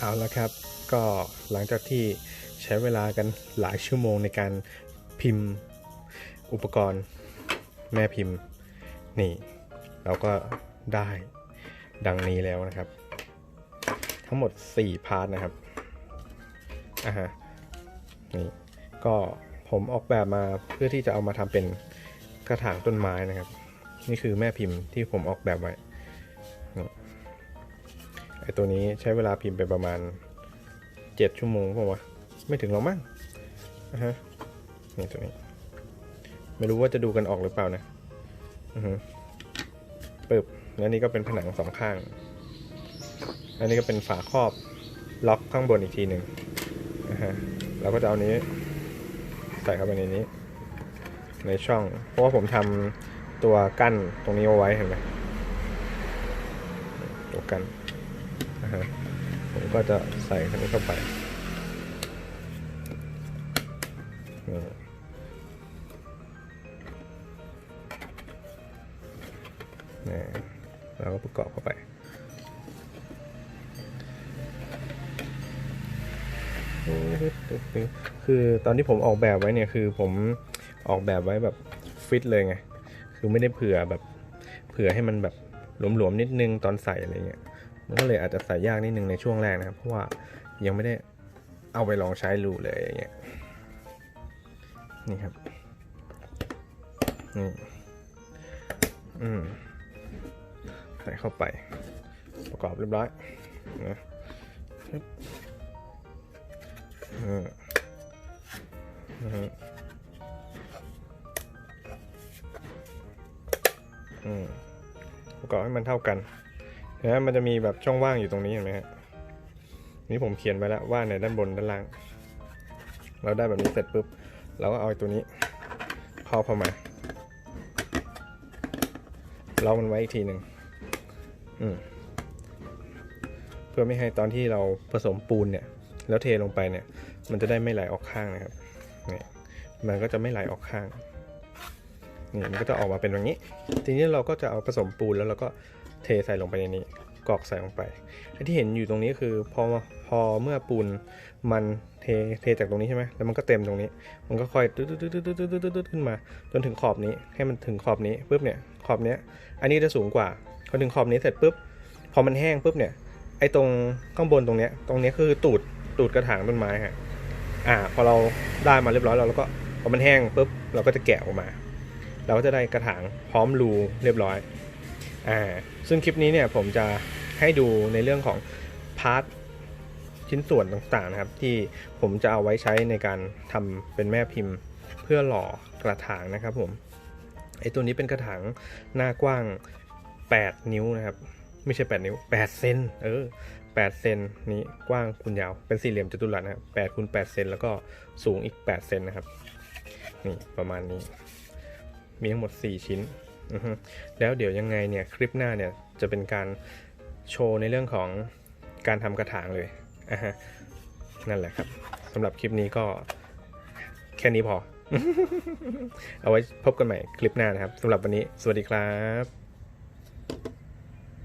เอาละครับ ก็หลังจากที่ใช้เวลากันหลายชั่วโมงในการพิมพ์อุปกรณ์แม่พิมพ์ นี่ เราก็ได้ดังนี้แล้วนะครับ ทั้งหมด 4 พาร์ทนะครับอ่าฮะนี่ก็ผมออกแบบมาเพื่อที่จะเอามาทำเป็นกระถางต้นไม้นะครับ นี่คือแม่พิมพ์ที่ผมออกแบบไว้ ไอตัวนี้ใช้เวลาพิมพ์ไปประมาณ 7 ชั่วโมงเปล่าวะ ไม่ถึงหรอกมั้งอะฮะนี่ตัวนี้ ไม่รู้ว่าจะดูกันออกหรือเปล่านะอือฮึปึ๊บแล้วนี่ก็เป็นผนังสองข้าง อันนี้ก็เป็นฝาครอบล็อกข้างบนอีกทีหนึ่งนะฮะเราก็จะเอานี้ ใส่เข้าไปในนี้ ในช่อง เพราะว่าผมทำตัวกั้นตรงนี้เอาไว้เห็นไหมตัวกั้น นะฮะผมก็จะใส่คันนี้เข้าไปนี่นี่เราก็ประกอบเข้าไปคือตอนที่ผมออกแบบไว้เนี่ยคือผมออกแบบไว้แบบฟิตเลยไง คือไม่ได้เผื่อแบบเผื่อให้มันแบบหลวมๆนิดนึงตอนใส่อะไรเงี้ย มันก็เลยอาจจะใส่ยากนิดนึงในช่วงแรกนะครับ เพราะว่ายังไม่ได้เอาไปลองใช้รูเลยอย่างเงี้ยนี่ครับนี่อืมใส่เข้าไป ประกอบเรียบร้อยนะอืมอืมอืมประกอบให้มันเท่ากัน นะมันจะมีแบบช่องว่างอยู่ตรงนี้เห็นไหมฮะนี่ผมเขียนไว้แล้วว่าในด้านบนด้านล่าง เราได้แบบนี้เสร็จปุ๊บ เราก็เอาตัวนี้ครอบเข้ามาเรามันไว้อีกทีหนึ่งอืมเพื่อไม่ให้ตอนที่เราผสมปูนเนี่ย แล้วเทลงไปเนี่ย มันจะได้ไม่ไหลออกข้างนะครับนี่มันก็จะไม่ไหลออกข้าง นี่มันก็จะออกมาเป็นแบบนี้ ทีนี้เราก็จะเอาผสมปูนแล้วเราก็เทใส่ลงไปในนี้กรอกใส่ลงไปที่เห็นอยู่ตรงนี้คือพอพอเมื่อปูนมันเทเทจากตรงนี้ใช่ไหมแล้วมันก็เต็มตรงนี้ มันก็ค่อยตึ๊ดตึ๊ดตึ๊ดูดดูดขึ้นมา จนถึงขอบนี้ให้มันถึงขอบนี้ปุ๊บเนี่ยขอบเนี้ย อันนี้จะสูงกว่าพอถึงขอบนี้เสร็จปุ๊บพอมันแห้งปุ๊บเนี่ยไอ้ตรงข้างบนตรงเนี้ยตรงเนี้ยคือตูดตูดกระถางต้นไม้ฮะอ่า พอเราได้มาเรียบร้อยแล้วเราก็พอมันแห้งปุ๊บเราก็จะแกะออกมา เราก็จะได้กระถางพร้อมรูเรียบร้อยอ่าซึ่งคลิปนี้เนี่ยผมจะให้ดูในเรื่องของพาร์ทชิ้นส่วนต่างๆนะครับ ที่ผมจะเอาไว้ใช้ในการทำเป็นแม่พิมพ์ เพื่อหล่อกระถางนะครับผมไอตัวนี้เป็นกระถางหน้ากว้าง 8 นิ้วนะครับ ไม่ใช่ 8 นิ้ว 8 เซนเออ8เซนนี้กว้างคูณยาวเป็นสี่เหลี่ยมจัตุรัสนะครับ8คูณ8เซนแล้วก็สูงอีก 8 เซนนะครับ นี่ประมาณนี้ มีทั้งหมด 4 ชิ้น แล้วเดี๋ยวยังไงเนี่ยคลิปหน้าเนี่ยจะเป็นการโชว์ในเรื่องของการทำกระถางเลยอะฮะนั่นแหละครับสำหรับคลิปนี้ก็แค่นี้พอ เอาไว้พบกันใหม่คลิปหน้านะครับสำหรับวันนี้ สวัสดีครับ